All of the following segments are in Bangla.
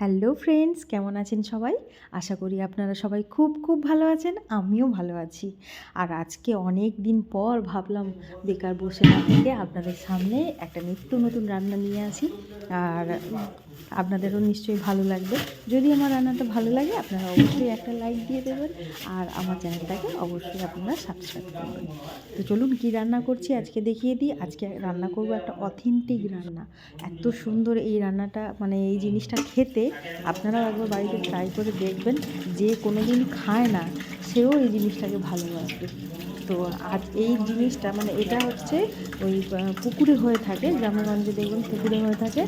হ্যালো ফ্রেন্ডস, কেমন আছেন সবাই? আশা করি আপনারা সবাই খুব খুব ভালো আছেন, আমিও ভালো আছি। আর আজকে অনেক দিন পর ভাবলাম বেকার বসে না থেকে আপনাদের সামনে একটা নিত্য নতুন রান্না নিয়ে আসি। আর আপনাদেরও নিশ্চয়ই ভালো লাগবে। যদি আমার রান্নাটা ভালো লাগে, আপনারা অবশ্যই একটা লাইক দিয়ে দেবেন আর আমার চ্যানেলটাকে অবশ্যই আপনারা সাবস্ক্রাইব করবেন তো চলুন কি রান্না করছি আজকে দেখিয়ে দিই। আজকে রান্না করব একটা অথেন্টিক রান্না। এত সুন্দর এই রান্নাটা মানে এই জিনিসটা খেতে আপনারাও একবার বাড়িতে ট্রাই করে দেখবেন। যে কোনো দিন খায় না, সেও এই জিনিসটাকে ভালোবাসবে। তো আর এই জিনিসটা মানে এটা হচ্ছে ওই পুকুরে হয়ে থাকে গ্রামেগঞ্জে দেখবেন পুকুরে হয়ে থাকে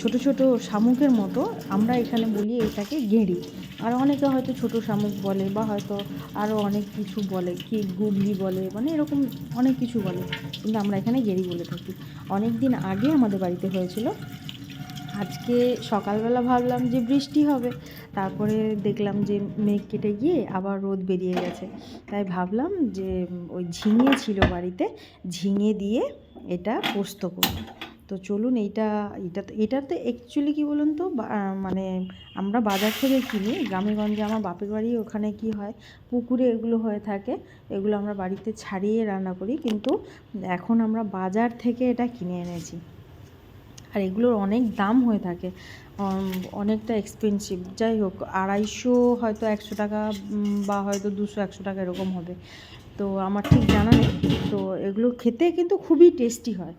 ছোট ছোট শামুকের মতো আমরা এখানে বলি এটাকে গেঁড়ি। আর অনেকে হয়তো ছোট শামুক বলে বা হয়তো আরও অনেক কিছু বলে, কি গুগলি বলে মানে এরকম অনেক কিছু বলে, কিন্তু আমরা এখানে গেঁড়ি বলে থাকি। অনেক দিন আগে আমাদের বাড়িতে হয়েছিল আজকে সকালবেলা ভাবলাম যে বৃষ্টি হবে, তারপরে দেখলাম যে মেঘ কেটে গিয়ে আবার রোদ বেরিয়ে গেছে। তাই ভাবলাম যে ওই ঝিঙে ছিল বাড়িতে, ঝিঙে দিয়ে এটা পোস্ত করব। তো চলুন এইটা এটা তো, এটাতে অ্যাকচুয়ালি কী বলুন তো মানে আমরা বাজার থেকে কিনি গ্রামেগঞ্জে আমার বাপের বাড়ি ওখানে কি হয়, পুকুরে এগুলো হয়ে থাকে, এগুলো আমরা বাড়িতে ছাড়িয়ে রান্না করি, কিন্তু এখন আমরা বাজার থেকে এটা কিনে এনেছি। আর এগুলোর অনেক দাম হয়ে থাকে। অনেকটা এক্সপেন্সিভ যাই হোক, আড়াইশো হয়তো একশো টাকা বা হয়তো দুশো, একশো টাকা এরকম হবে। তো আমার ঠিক জানা নেই। তো এগুলো খেতে কিন্তু খুবই টেস্টি হয়।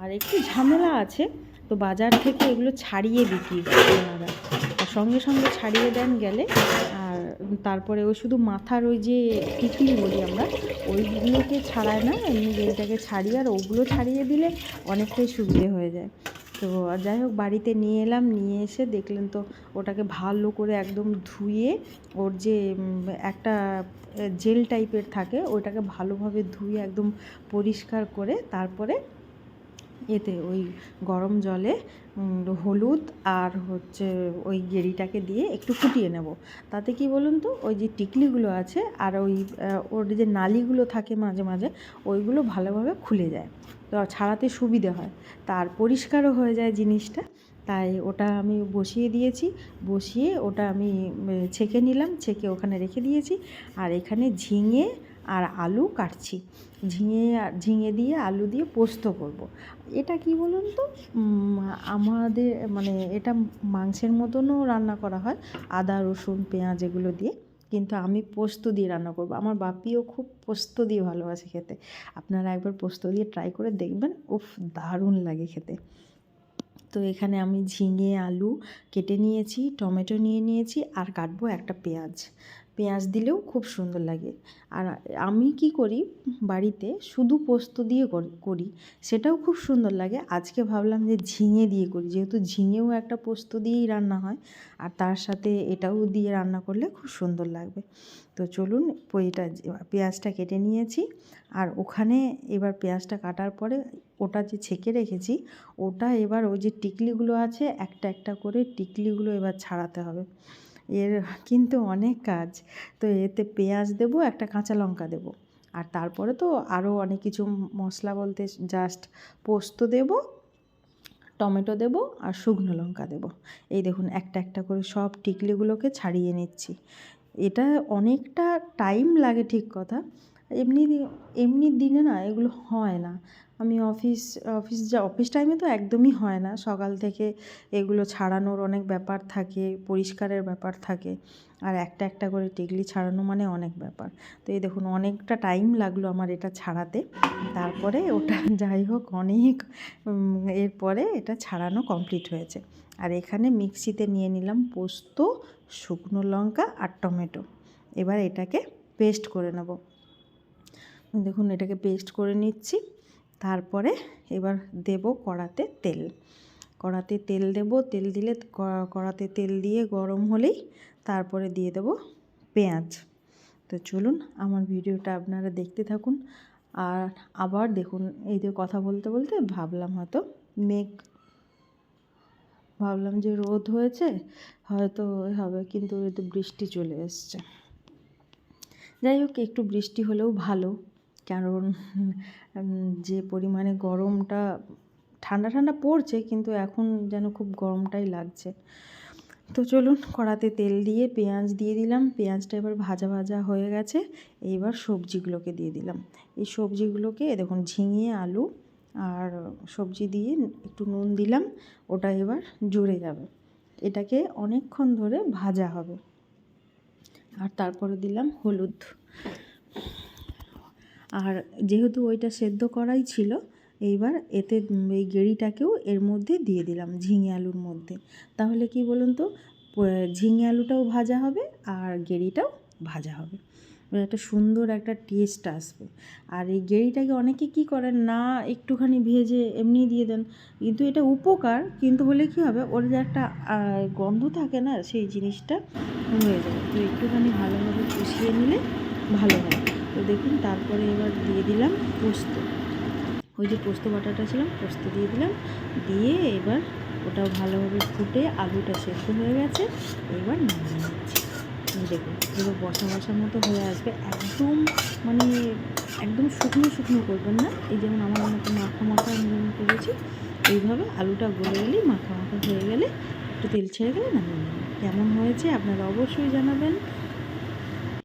আর একটু ঝামেলা আছে, তো বাজার থেকে এগুলো ছাড়িয়ে বিক্রি করে ওনারা আর সঙ্গে সঙ্গে ছাড়িয়ে দেন গেলে, আর তারপরে ওই শুধু মাথার ওই যে টিকলি বলি আমরা, ওইগুলোকে ছাড়ায় না, এমনি যেটাকে ছাড়িয়ে আর ওগুলো ছাড়িয়ে দিলে অনেকটাই সুবিধে হয়ে যায়। তো যাই হোক, বাড়িতে নিয়ে এলাম, নিয়ে এসে দেখলেন তো ওটাকে ভালো করে একদম ধুয়ে ওর যে একটা জেল টাইপের থাকে ওটাকে ভালোভাবে ধুয়ে একদম পরিষ্কার করে তারপরে এতে ওই গরম জলে হলুদ আর হচ্ছে ওই গেঁড়িটাকে দিয়ে একটু ফুটিয়ে নেব। তাতে কি বলুন তো, ওই যে টিকলিগুলো আছে আর ওই ওর যে নালিগুলো থাকে মাঝে মাঝে, ওইগুলো ভালোভাবে খুলে যায়। তো ছাড়াতে সুবিধে হয়। তার পরিষ্কারও হয়ে যায় জিনিসটা। তাই ওটা আমি বসিয়ে দিয়েছি। বসিয়ে ওটা আমি ছেঁকে নিলাম। ছেঁকে ওখানে রেখে দিয়েছি। আর এখানে ঝিঙে আর আলু কাটছি। ঝিঙে ঝিঙে দিয়ে আলু দিয়ে পোস্ত করব। এটা কি বলুন তো? আমাদের মানে এটা মাংসের মতনও রান্না করা হয়। আদা, রসুন, পেঁয়াজ এগুলো দিয়ে। কিন্তু আমি পোস্ত দিয়ে রান্না করব। আমার বাপিও খুব পোস্ত দিয়ে ভালোবাসে খেতে। আপনারা একবার পোস্ত দিয়ে ট্রাই করে দেখবেন। উফ, দারুণ লাগে খেতে। তো এখানে আমি ঝিঙে, আলু কেটে নিয়েছি, টমেটো নিয়ে নিয়েছি আর কাটবো একটা পেঁয়াজ। পেঁয়াজ দিলেও খুব সুন্দর লাগে। আর আমি কি করি, বাড়িতে শুধু পোস্ত দিয়ে কর- সেটাও খুব সুন্দর লাগে। আজকে ভাবলাম যে ঝিঙে দিয়ে করি, যেহেতু ঝিঙেও একটা পোস্ত দিয়েই রান্না হয়, আর তার সাথে এটাও দিয়ে রান্না করলে খুব সুন্দর লাগবে। তো চলুন, এটা পেঁয়াজটা কেটে নিয়েছি, আর ওখানে এবার পেঁয়াজটা কাটার পরে ওটা যে ছেঁকে রেখেছি, ওটা এবার ওই যে টিকলিগুলো আছে, একটা একটা করে টিকলিগুলো এবার ছাড়াতে হবে। এর কিন্তু অনেক কাজ। তো এতে পেঁয়াজ দেবো, একটা কাঁচা লঙ্কা দেবো। আর তারপরে তো আরও অনেক কিছু মশলা বলতে জাস্ট পোস্ত দেবো, টমেটো দেবো আর শুকনো লঙ্কা দেবো। এই দেখুন, একটা একটা করে সব টিকলিগুলোকে ছাড়িয়ে নিচ্ছি। এটা অনেকটা টাইম লাগে ঠিক কথা। এমনি এমনি দিনে না এগুলো হয় না। আমি অফিস অফিস যা, অফিস টাইমে তো একদমই হয় না। সকাল থেকে এগুলো ছাড়ানোর অনেক ব্যাপার থাকে, পরিষ্কারের ব্যাপার থাকে। আর একটা একটা করে টিকলি ছাড়ানো মানে অনেক ব্যাপার। তো এই দেখুন, অনেকটা টাইম লাগল আমার এটা ছাড়াতে। তারপরে ওটা যাই হোক, অনেক এরপরে এটা ছাড়ানো কমপ্লিট হয়েছে। আর এখানে মিক্সিতে নিয়ে নিলাম পোস্ত, শুকনো লঙ্কা আর টমেটো। এবার এটাকে পেস্ট করে নেব। দেখুন, এটাকে পেস্ট করে নিচ্ছি। তারপরে এবার দেব কড়াতে তেল। কড়াতে তেল দেব, তেল দিলে কড়াতে তেল দিয়ে গরম হলেই তারপরে দিয়ে দেব পেঁয়াজ। তো চলুন আমার ভিডিওটা আপনারা দেখতে থাকুন। আর আবার দেখুন, এই যে কথা বলতে বলতে ভাবলাম হয়তো মেঘ, ভাবলাম যে রোদ হয়েছে, হয়তো হবে কিন্তু বৃষ্টি চলে এসছে। যাই হোক, একটু বৃষ্টি হলেও ভালো। কারণ যে পরিমাণে গরমটা, ঠান্ডা ঠান্ডা পড়ছে কিন্তু এখন যেন খুব গরমটাই লাগছে। তো চলুন কড়াতে তেল দিয়ে পেঁয়াজ দিয়ে দিলাম। পেঁয়াজটা এবার ভাজা ভাজা হয়ে গেছে। এইবার সবজিগুলোকে দিয়ে দিলাম। এই সবজিগুলোকে দেখুন, ঝিঙে, আলু আর সবজি দিয়ে একটু নুন দিলাম। ওটা এবার জুড়ে যাবে। এটাকে অনেকক্ষণ ধরে ভাজা হবে। আর তারপরে দিলাম হলুদ। আর যেহেতু ওইটা সেদ্ধ করাই ছিল, এইবার এতে এই গেঁড়িটাকেও এর মধ্যে দিয়ে দিলাম ঝিঙে আলুর মধ্যে। তাহলে কি বলুন তো ঝিঙে আলুটাও ভাজা হবে আর গেঁড়িটাও ভাজা হবে। একটা সুন্দর একটা টেস্ট আসবে। আর এই গেঁড়িটাকে অনেকে কি করেন, না একটুখানি ভেজে এমনি দিয়ে দেন, কিন্তু এটা উপকার, কিন্তু হলে কি হবে, ওর যে একটা গন্ধ থাকে না, সেই জিনিসটা হয়ে যাবে তো একটুখানি ভালোভাবে কষিয়ে নিলে ভালো হয় তো দেখুন, তারপরে এবার দিয়ে দিলাম পোস্ত। ওই যে পোস্ত বাটাটা ছিলাম পোস্ত দিয়ে দিলাম। দিয়ে এবার ওটাও ভালোভাবে ফুটে আলুটা সেদ্ধ হয়ে গেছে, এবার নামিয়ে নিচ্ছি। দেখুন এবার বসা বসার মতো হয়ে আসবে। একদম মানে একদম শুকনো শুকনো করবেন না। এই যেমন আমার মতো মাখা মাখা আমি যেমন করেছি, এইভাবে আলুটা গলে গেলেই মাখা মাখা হয়ে গেলে একটু তেল ছেড়ে গেলে নামিয়ে নেবেন। কেমন হয়েছে আপনারা অবশ্যই জানাবেন।